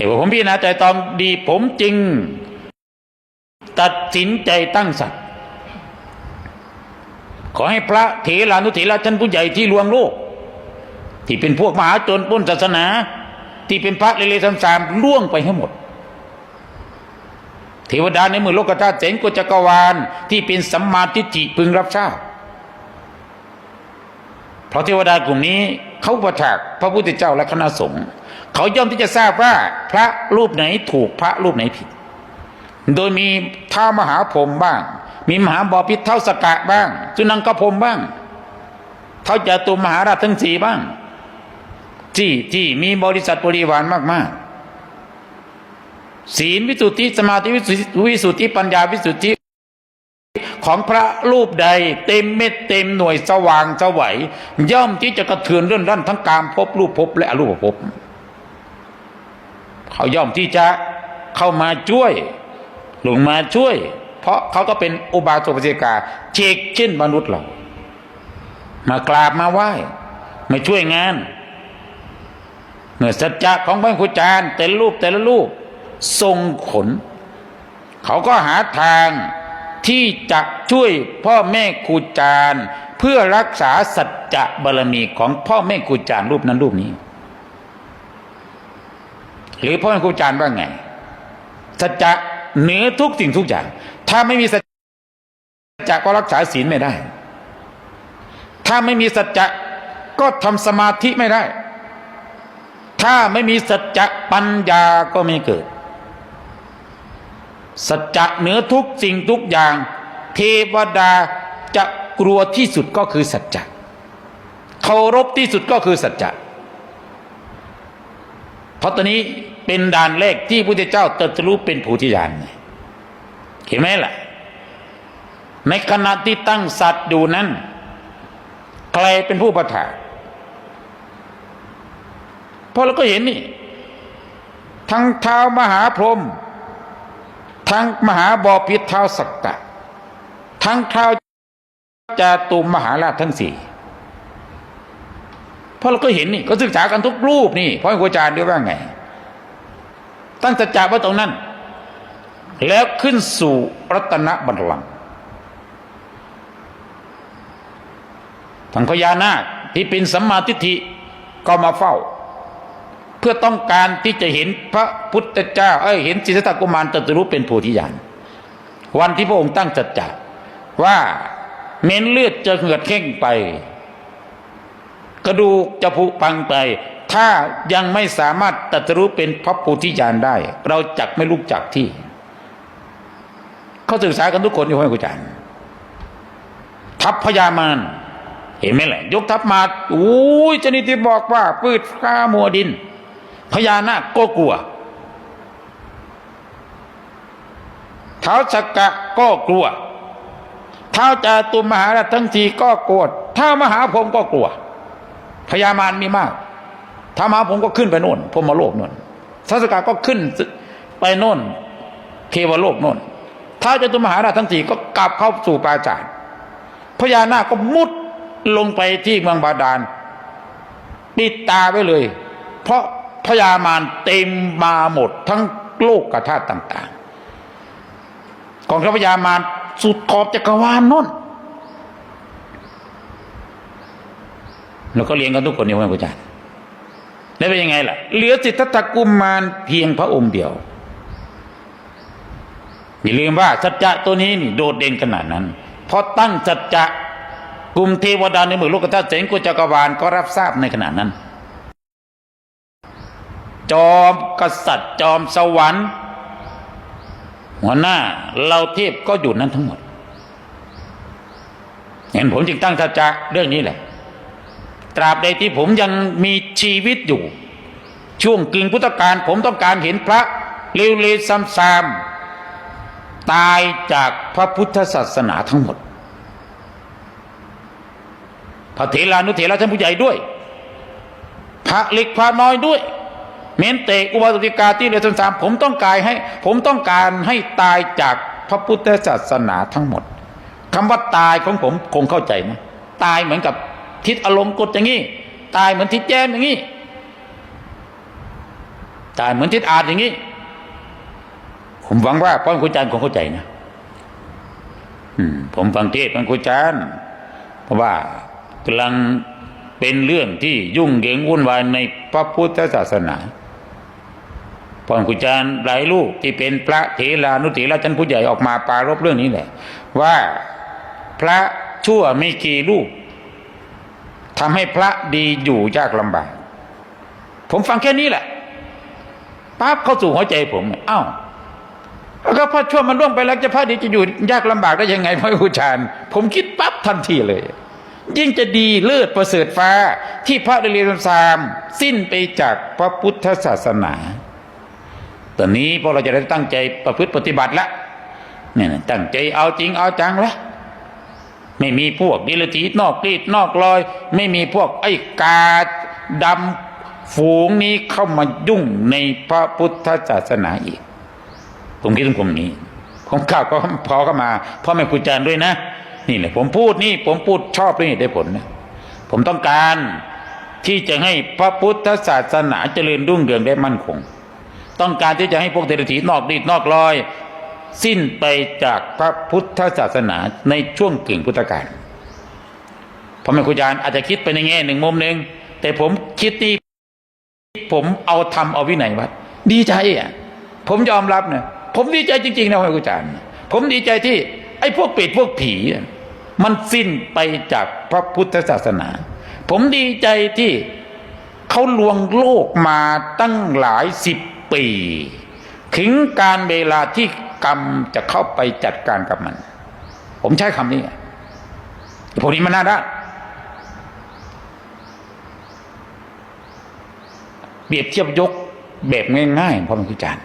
แต่ว่าผมพิจารณาใจตองดีผมจึง ตัดสินใจตั้งสัตว์ขอให้พระเถรานุเถระชั้นผู้ใหญ่ที่ลวงโลก ที่เป็นพวกมหาจนป้นศาสนา ที่เป็นพระเลเลสามสามล่วงไปให้หมด เทวดาในมือโลกธาตุเสนกุจักรวาล ที่เป็นสัมมาทิฏฐิพึงรับทราบเพราะเทวดากลุ่มนี้เขาประถากพระพุทธเจ้าและคณะสงฆ์ เขาย่อมที่จะทราบว่าพระรูปไหนถูกพระรูปไหนผิด โดยมีท้ามหาพรมบ้าง มีมหาบอพิษเท่าสกะบ้างจุนังกพรมบ้างเท่าจตุมหาราชทั้งสี่บ้างที่ที่มีบริษัทบริวารมาก ๆ ศีลวิสุทธิสมาธิวิสุทธิปัญญาวิสุทธิของพระรูปใดเต็มเม็ดเต็มหน่วยสว่างสวัยย่อมที่จะกระเทือนเรื่องด้านทั้งการพบรูปภพและอรูปภพ เขาย่อมที่จะเข้ามาช่วยลงมาช่วย เพราะเขาก็เป็นอุบาสกอุบาสิกาเชกเช่นมนุษย์เรา มากราบมาไหว้มาช่วยงานเมื่อสัจจะของพระครูจารย์แต่ละรูปแต่ละรูปทรงขน เขาก็หาทางที่จะช่วยพ่อแม่ครูจารย์ เพื่อรักษาสัจจะบารมีของพ่อแม่ครูจารย์รูปนั้นรูปนี้ หรือพ่อครูจารย์ว่าไงสัจจะเหนือทุกสิ่งทุกอย่าง ถ้าไม่มีสัจจะก็รักษาศีลไม่ได้ ถ้าไม่มีสัจจะก็ทำสมาธิไม่ได้ ถ้าไม่มีสัจจะปัญญาก็ไม่เกิด สัจจะเหนือทุกสิ่งทุกอย่าง เทวดาจะกลัวที่สุดก็คือสัจจะเคารพที่สุดก็คือสัจจะเพราะตอนนี้ เป็นด่านแรกที่พระพุทธเจ้าตรัสรู้เป็นผู้ที่ญาณเห็นไหมล่ะ ในขณะที่ตั้งสัตว์อยู่นั้น ใครเป็นผู้ประทานเพราะเราก็เห็นนี่ ทั้งเท้ามหาพรหมทั้งมหาบอพิษเท้าสักกะ ทั้งเท้าจาตุมมหาราชทั้งสี่เพราะเราก็เห็นนี่ ก็ศึกษากันทุกรูปนี่เพราะอาจารย์ด้วยว่าไง ตั้งสัจจะไว้ตรงนั้น แล้วขึ้นสู่รัตนบัลลังก์ทังพญานาคที่เป็นสัมมาทิฏฐิก็มาเฝ้า เพื่อต้องการที่จะเห็นพระพุทธเจ้า เอ้ยเห็นสิทธัตถกุมารตรัสรู้เป็นโพธิญาณวันที่พระองค์ตั้งจัดจ่าว่าเม้นเลือดจะเหือดเข่งไป กระดูกจะผุพังไป ถ้ายังไม่สามารถตรัสรู้เป็นพระโพธิญาณได้ เราจักไม่ลุกจากที่ เขาศึกษากันทุกคนอยู่ห้องกุจารย์ทัพพญามารเห็นไหมแหละ ยกทัพมาอุ้ยชนิดที่บอกว่า พืชข้ามัวดิน พญานาคก็กลัวเท้าสกกะก็กลัวเท้าจาตุมมหาราชทั้งสี่ก็กลัวเท้ามหาพรหมก็กลัว พญามารมีมาก ท้ามาพรหมก็ขึ้นไปโน่นพมโลกโน่นท้าสกกะก็ขึ้นไปโน่นเทวโลกโน่นท้าจาตุมหาราชทั้งสี่ก็กลับเข้าสู่ปราจาร์พญานาคก็มุดลงไปที่เมืองบาดาลปิดตาไว้เลย เพราะพญามารเต็มมาหมดทั้งโลกกระธาตุต่างๆ ของพญามารสุดขอบจักรวาลนนเราก็เรียนกันทุกคนนี่ว่าอาจารย์ แล้วเป็นยังไงล่ะ เหลือสิทธัตถกุมารเพียงพระองค์เดียว อย่าลืมว่าสัจจะตัวนี้นี่โดดเด่นขนาดนั้นเพราะตั้งสัจจะกลุ่มเทวดาในเมืองโลกธาตุเสงกุจักรวาลก็รับทราบในขณะนั้น จอมกษัตริย์จอมสวรรค์หัวหน้าเราเทพก็อยู่นั้นทั้งหมด เห็นผมจึงตั้งสัจจะเรื่องนี้แหละ ตราบใดที่ผมยังมีชีวิตอยู่ ช่วงกึ่งพุทธกาลผมต้องการเห็นพระเลวเลซ้ำๆตายจากพระพุทธศาสนาทั้งหมด พระเถรานุเถระท่านผู้ใหญ่ด้วย พระเล็กพระน้อยด้วย เมนเตอุบาสิกาที่เรือสามผมต้องการให้ ผมต้องการให้ตายจากพระพุทธศาสนาทั้งหมดคำว่าตายของผมคงเข้าใจนะตายเหมือนกับทิศอารมณ์กดอย่างนี้ ตายเหมือนทิศแย้มอย่างนี้ จารย์เหมือนทิศอาจอย่างนี้ ผมหวังว่าพ่อครูอาจารย์คงเข้าใจนะผมฟังเทศน์พ่อครูอาจารย์ เพราะว่ากำลังเป็นเรื่องที่ยุ่งเหยิงวุ่นวายในพระพุทธศาสนาพ่อครูอาจารย์หลายลูกที่เป็นพระเถรานุเถระชั้นผู้ใหญ่ออกมาปารบเรื่องนี้แหละ ว่าพระชั่วไม่กี่ลูกทำให้พระดีอยู่ยากลำบาก ผมฟังแค่นี้แหละ ปั๊บเข้าสู่หัวใจผมอ้าวแล้วก็พระชั่วมันล่วงไปแล้วจะพระดีจะอยู่ยากลำบากได้ยังไงพระอุชานผมคิดปั๊บทันทีเลย ยิ่งจะดีเลิศประเสริฐฟ้า ที่พระเดรียนสามสิ้นไปจากพระพุทธศาสนาตอนนี้พวกเราจะได้ตั้งใจประพฤติปฏิบัติละเนี่ยตั้งใจเอาจริงเอาจังละไม่มีพวกดิลทีนอกรีดนอกลอย ไม่มีพวกไอ้กาดำ ฝูงนี้เข้ามายุ่งในพระพุทธศาสนาอีก ผมคิดถึงผมนี้ ผมข่าวก็พอเข้ามาพ่อแม่ครูอาจารย์ด้วยนะ นี่แหละผมพูดนี่ ผมพูดชอบด้วยได้ผลนะผมต้องการที่จะให้พระพุทธศาสนาเจริญรุ่งเรืองได้มั่นคง ต้องการที่จะให้พวกเทรถีนอกดีดนอกลอย สิ้นไปจากพระพุทธศาสนาในช่วงกึ่งพุทธกาลพ่อแม่ครูอาจารย์อาจจะคิดไปในแง่หนึ่งมุมหนึ่งแต่ผมคิดนี่ ผมเอาทำเอาวินัยวัด ดีใจอะผมยอมรับเนะผมดีใจจริงๆนะพ่อแม่ครูอาจารย์ผมดีใจที่ ไอ้พวกเปรตพวกผี มันสิ้นไปจากพระพุทธศาสนา ผมดีใจที่เขาลวงโลกมาตั้งหลายสิบปีถึงการเวลาที่กรรมจะเข้าไปจัดการกับมัน ผมใช้คำนี้พวกนี้มันน่าด้าน เปรียบเทียบยกแบบง่ายๆพ่อแม่ครูอาจารย์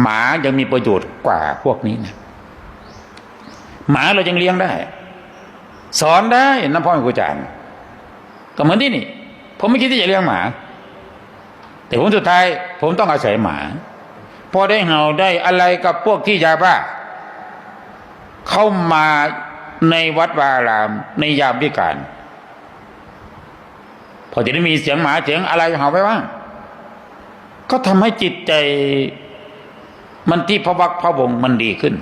หมายังมีประโยชน์กว่าพวกนี้นะหมาเรายังเลี้ยงได้ สอนได้นะพ่อแม่ครูอาจารย์ก็เหมือนที่นี่ ผมไม่คิดที่จะเลี้ยงหมา แต่ผมสุดท้าย ผมต้องอาศัยหมาพอได้เห่าได้อะไรกับพวกที่ยาบ้าเข้ามาในวัดวาอารามในยามวิการ อจะได้มีเสียงหมาเสียงอะไรเห่าไปบ้างก็ทำให้จิตใจ มันที่พระวักพระวงมันดีขึ้น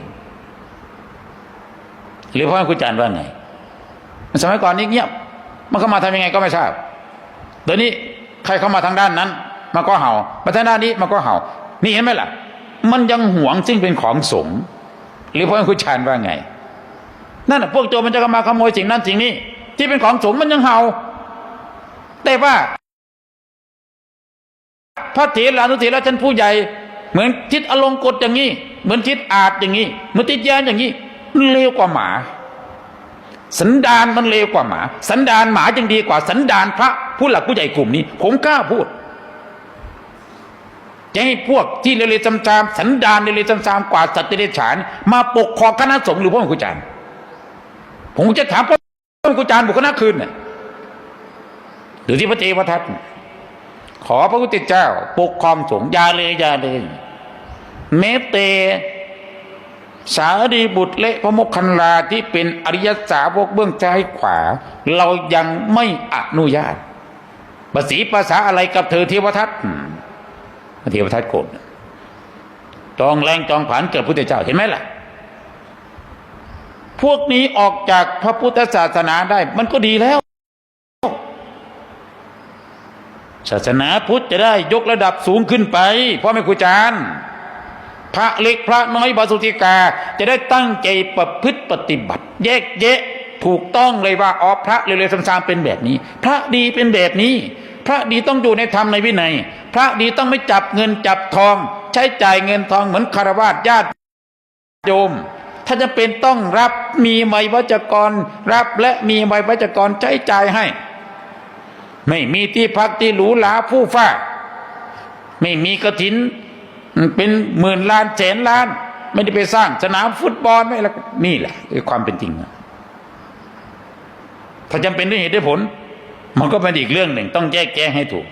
หรือพ่อคุณจารย์ว่าไงสมัยก่อนนี่เงียบ มันเข้ามาทำยังไงก็ไม่ทราบเดี๋ยวนี้ใครเข้ามาทางด้านนั้น มันก็เห่ามาทางด้านนี้มันก็เห่า นี่เห็นไหมล่ะ มันยังหวงซึ่งเป็นของสงหรือพ่อคุณจารย์ว่าไง นั่นพวกโจรมันจะเข้ามาขโมยสิ่งนั้นสิ่งนี้ ที่เป็นของสงมันยังเห่า แต่ว่า พระเถรานุเถระท่านผู้ใหญ่ เหมือนทิศอลงกฎอย่างนี้ เหมือนทิศอาจอย่างนี้เหมือนทิศยานอย่างนี้เลวกว่าหมา สันดานมันเลวกว่าหมา สันดานหมายังดีกว่า สันดานพระผู้หลักผู้ใหญ่กลุ่มนี้ ผมกล้าพูดจะให้พวกที่เลวๆจำจามสันดานเลวๆจำจามกว่าสัตว์เดรัจฉาน มาปกครองคณะสงฆ์หรือพ่อแม่ครูอาจารย์ผมจะถามพ่อแม่ครูอาจารย์บุคคลคืนน่ะ หรือที่พระเทวทัตขอพระพุทธเจ้า ปกครองสงฆ์ยาเลยยาเลยเมตเต สารีบุตรและพระมคคันลาที่เป็นอริยสาวกเบื้องซ้ายขวา เรายังไม่อนุญาตภาษีภาษาอะไรกับเธอเทวทัตเทวทัตโกรธจองแรงจองผานเกิดพุทธเจ้าเห็นไหมล่ะ พวกนี้ออกจากพระพุทธศาสนาได้มันก็ดีแล้ว ศาสนาพุทธจะได้ยกระดับสูงขึ้นไปพ่อแม่ครูอาจารย์ พระเล็กพระน้อยบาสุติกา จะได้ตั้งใจประพฤติปฏิบัติ แยกแยะถูกต้องเลยว่าอ๋อพระเร็วๆซ้ำๆเป็นแบบนี้ พระดีเป็นแบบนี้ พระดีต้องอยู่ในธรรมในวินัย พระดีต้องไม่จับเงินจับทอง ใช้จ่ายเงินทองเหมือนคารวะญาติโยม ถ้าจะเป็นต้องรับมีไมวัจกร รับและมีไมวัจกรใช้จ่ายให้ ไม่มีที่พักที่หรูหราผู้ฟ้า ไม่มีกระถิน เป็นหมื่นล้านแสนล้าน ไม่ได้ไปสร้างสนามฟุตบอลไม่ละนี่แหละคือความเป็นจริงถ้าจำเป็นด้วยเหตุด้วยผล มันก็เป็นอีกเรื่องหนึ่ง ต้องแยกแยะให้ถูก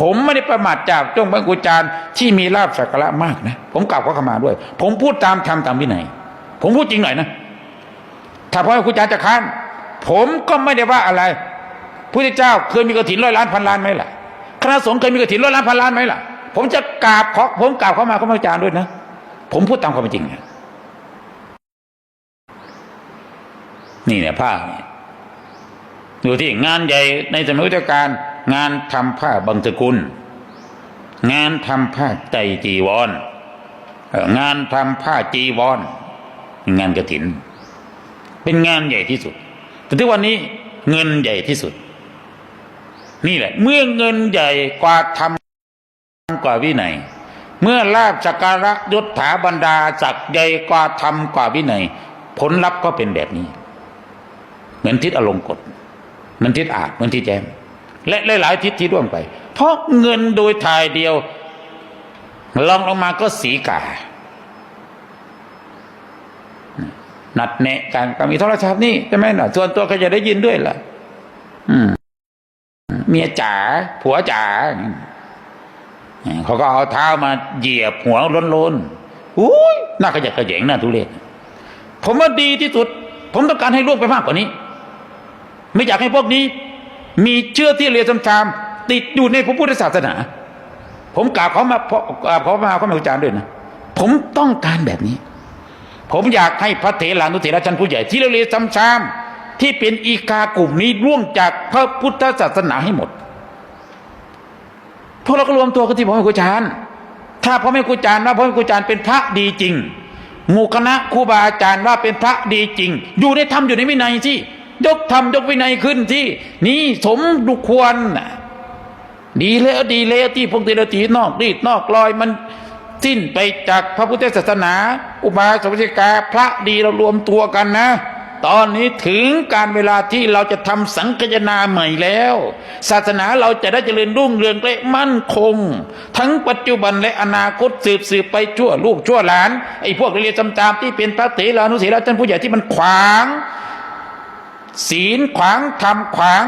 ผมไม่ได้ประมาทจากจงบังกุจาร์ที่มีลาบสักการะมากนะ ผมกล่าวก็เข้ามาด้วย ผมพูดตามธรรมตามวินัยผมพูดจริงหน่อยนะ ถ้าพรูอาจาร์จะค้าน ผมก็ไม่ได้ว่าอะไร พุทธเจ้าเคยมีกระถินร้อยล้านพันล้านไหมล่ะคณะสงฆ์เคยมีกระถินร้อยล้านพันล้านไหมล่ะ ผมจะกราบขอผมกราบเขามาเขามาจารณ์ด้วยนะ ผมพูดตามความเป็นจริงนะนี่เนี่ยผ้าเนี่ยดูที่งานใหญ่ในสมัยพุทธกาลงานทำผ้าบางสกุล งานทำผ้าไตจีวรเอ่องานทำผ้าจีวร งานกระถิน เป็นงานใหญ่ที่สุด แต่ทุกวันนี้เงินใหญ่ที่สุด นี่แหละ เมื่อเงินใหญ่กว่าทำกว่าวินัยเมื่อลาบสักการะยศถาบรรดาศักย์ใหญ่กว่าทำกว่าวินัย ผลลัพธ์ก็เป็นแบบนี้ เหมือนทิศอลงกฎเหมือนทิศอาจเหมือนทิศแจม และหลายๆทิศที่ร่วมไป เพราะเงินโดยทายเดียวลองลงมาก็สีกา นัดแนะกันก็มีโทรศัพท์นี่ใช่ไหมนะส่วนตัวก็จะได้ยินด้วยล่ะ เมียจ๋าผัวจ๋าเขาก็เอาเท้ามาเหยียบหัวล้นๆอุ้ยน่าขยะแขยงน่าทุเรศผมว่าดีที่สุด ผมต้องการให้ล่วงไปมากกว่านี้ ไม่อยากให้พวกนี้ มีเชื่อที่เรียนจำๆติดอยู่ในพระพุทธศาสนา ผมกราบเขามาเพราะกราบเขามาเขามาอุจารย์ด้วยนะผมต้องการแบบนี้ ผมอยากให้พระเถรานุเถระชั้นผู้ใหญ่ที่เรียนซ้ำๆ ที่เป็นอีกากลุ่มนี้ร่วงจากพระพุทธศาสนาให้หมด พวกเราก็รวมตัวกันที่พ่อแม่ครูอาจารย์ ถ้าพ่อแม่ครูอาจารย์ว่าพ่อแม่ครูอาจารย์เป็นพระดีจริงหมู่คณะครูบาอาจารย์ว่าเป็นพระดีจริง อยู่ในธรรมอยู่ในวินัยที่ยกธรรมยกวินัยขึ้นที่ นี่สมดุควรน่ะดีแล้วดีแล้วที่พวกเดรัจฉีนอกรีดนอกลอยมันสิ้นไปจากพระพุทธศาสนา อุบาสกวิกาพระดีเรารวมตัวกันนะ ตอนนี้ถึงการเวลาที่เราจะทำสังคายนาใหม่แล้ว ศาสนาเราจะได้เจริญรุ่งเรืองและมั่นคง ทั้งปัจจุบันและอนาคตสืบสืบไปชั่วลูกชั่วหลานไอ้พวกเรียนจำตามที่เป็นพระเถรานุเถระท่านผู้ใหญ่ที่มันขวาง ศีลขวางธรรมขวาง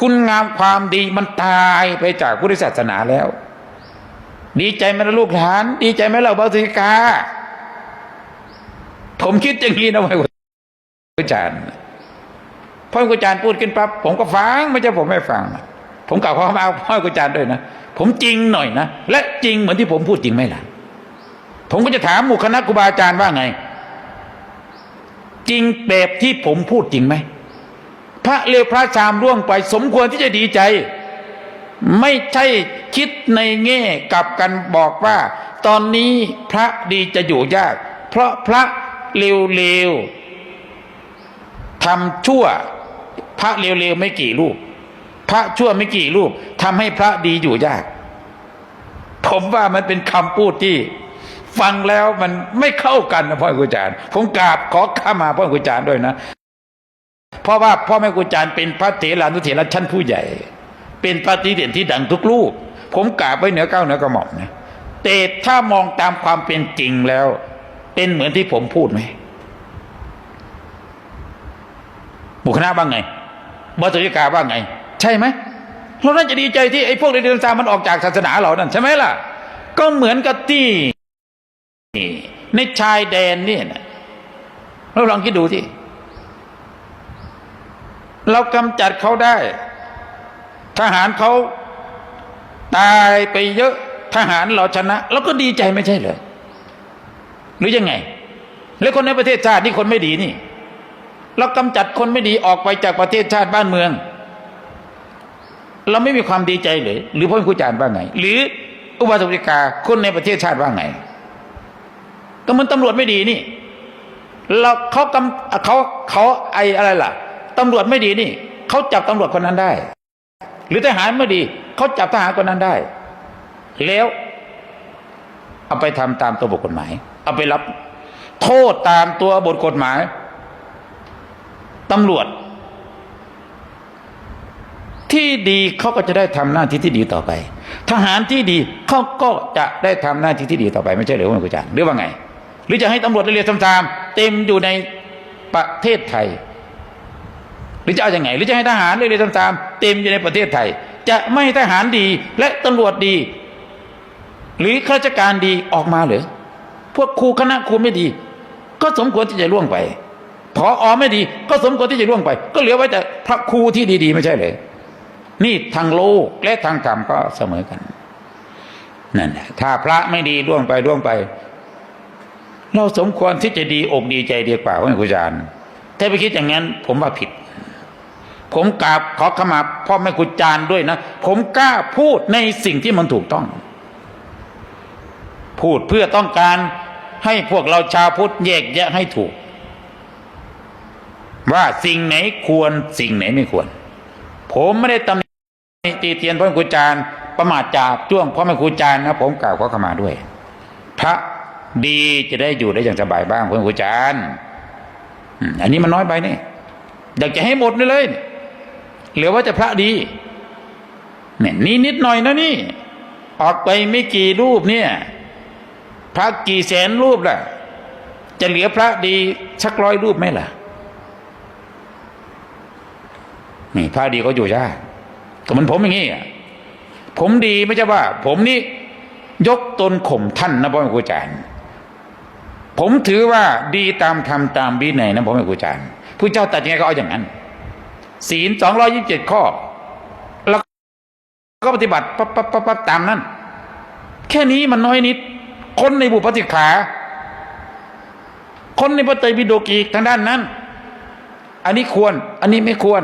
คุณงามความดีมันตายไปจากพุทธศาสนาแล้ว ดีใจไหมล่ะลูกหลาน ดีใจไหมล่ะบาสิกาผมคิดอย่างนี้นะพ่อ อาจารย์พ่ออาจารย์พูดขึ้นปั๊บผมก็ฟังไม่ใช่ผมไม่ฟัง ผมกล่าวความมาพ่ออาจารย์ด้วยนะผมจริงหน่อยนะและจริงเหมือนที่ผมพูดจริงไหมล่ะ ผมก็จะถามหมู่คณะครูบาอาจารย์ว่าไง จริงแบบที่ผมพูดจริงไหมพระเลวพระชามร่วงไป สมควรที่จะดีใจ ไม่ใช่คิดในแง่กลับกันบอกว่า ตอนนี้พระดีจะอยู่ยาก เพราะพระเลวๆ ทำชั่วพระเลวๆไม่กี่รูป พระชั่วไม่กี่รูปทำให้พระดีอยู่ยาก ผมว่ามันเป็นคำพูดที่ ฟังแล้วมันไม่เข้ากันนะพ่อครูอาจารย์ ผมกราบขอข้ามาพ่อครูอาจารย์ด้วยนะ เพราะว่าพ่อแม่ครูอาจารย์เป็นพระเถรานุเถระชั้นผู้ใหญ่ เป็นพระดีเด่นที่ดังทุกรูป ผมกราบไว้เหนือเก้าเหนือกระหม่อมนะแต่ถ้ามองตามความเป็นจริงแล้ว เป็นเหมือนที่ผมพูดไหม บุคณะบ้างไงบัตุริกาบ้างไง ใช่ไหมเราน่าจะดีใจที่ไอ้พวกเรียนตามมันออกจากศาสนาเรานั่นใช่ไหมล่ะ ก็เหมือนกับที่ในชายแดนนี่นะเราลองคิดดูที่เรากำจัดเขาได้ ทหารเขาตายไปเยอะทหารเราชนะเราก็ดีใจไม่ใช่เหรอหรือยังไง แล้วคนในประเทศชาตินี่คนไม่ดีนี่ เรากำจัดคนไม่ดีออกไปจากประเทศชาติบ้านเมือง เราไม่มีความดีใจเลยหรือพ่อครูอาจารย์ว่าไง หรืออุบาสกกาคนในประเทศชาติว่าไง ก็มันตำรวจไม่ดีนี่เราเขากำเขาเขาไออะไรล่ะตำรวจไม่ดีนี่เขาจับตำรวจคนนั้นได้ หรือทหารไม่ดีเขาจับทหารคนนั้นได้ แล้ว เอาไปทำตามตัวบทกฎหมาย เอาไปรับ โทษตามตัวบทกฎหมาย ตำรวจ ที่ดีเขาก็จะได้ทำหน้าที่ที่ดีต่อไป ทหารที่ดีเขาก็จะได้ทำหน้าที่ที่ดีต่อไป ไม่ใช่หรือว่าคุณอาจารย์หรือว่าไง หรือจะให้ตำรวจเรียนตามๆเต็มอยู่ในประเทศไทย หรือจะเอาอย่างไง หรือจะให้ทหารเรียนตามๆเต็มอยู่ในประเทศไทย จะไม่ทหารดีและตำรวจดี หรือข้าราชการดีออกมาหรือพวกครูคณะครูไม่ดี ก็สมควรที่จะล่วงไป พออไม่ดี ก็สมควรที่จะล่วงไป ก็เหลือไว้แต่พระครูที่ดี ๆ ไม่ใช่เลย นี่ทางโลกและทางธรรมก็เสมอกันนั่นแหละถ้าพระไม่ดีล่วงไปล่วงไป เราสมควรที่จะดีอกดีใจดีกว่าว่าครูอาจารย์ถ้าไปคิดอย่างนั้น ผมว่าผิด ผมกราบขอขมาพ่อแม่ครูอาจารย์ด้วยนะ ผมกล้าพูดในสิ่งที่มันถูกต้อง พูดเพื่อต้องการให้พวกเราชาวพุทธแยกแยะให้ถูก ว่าสิ่งไหนควรสิ่งไหนไม่ควร ผมไม่ได้ตำหนิตีเตียนพ่อแม่ครูจารย์ประมาทจาบจ้วงพ่อแม่ครูจารย์นะผมกล่าวขอขมาด้วย พระดีจะได้อยู่ได้อย่างสบายบ้างพ่อแม่ครูจารย์อันนี้มันน้อยไปนี่อยากจะให้หมดเลยเหลือว่าจะพระดีเนี่ยนี่นิดหน่อยนะนี่ ออกไปไม่กี่รูปเนี่ย พระกี่แสนรูปล่ะ จะเหลือพระดีสักร้อยรูปไหมล่ะ นี่พระดีเขาอยู่ยากก็มันผมอย่างนี้ผมดีไม่ใช่ว่า ผมนี่ยกตนข่มท่านนะพ่อแม่ครูอาจารย์ผมถือว่าดีตามธรรมตามวินัยนะพ่อแม่ครูอาจารย์ผู้เจ้าตัดยังไงก็เอาอย่างนั้น ศีลสองร้อยิบเจ็ดข้อ แล้วก็ปฏิบัติปั๊บปั๊บปั๊บปั๊บตามนั้น แค่นี้มันน้อยนิด คนในบุพติขา คนในพระไตรปิฎกอีกทางด้านนั้น อันนี้ควร อันนี้ไม่ควร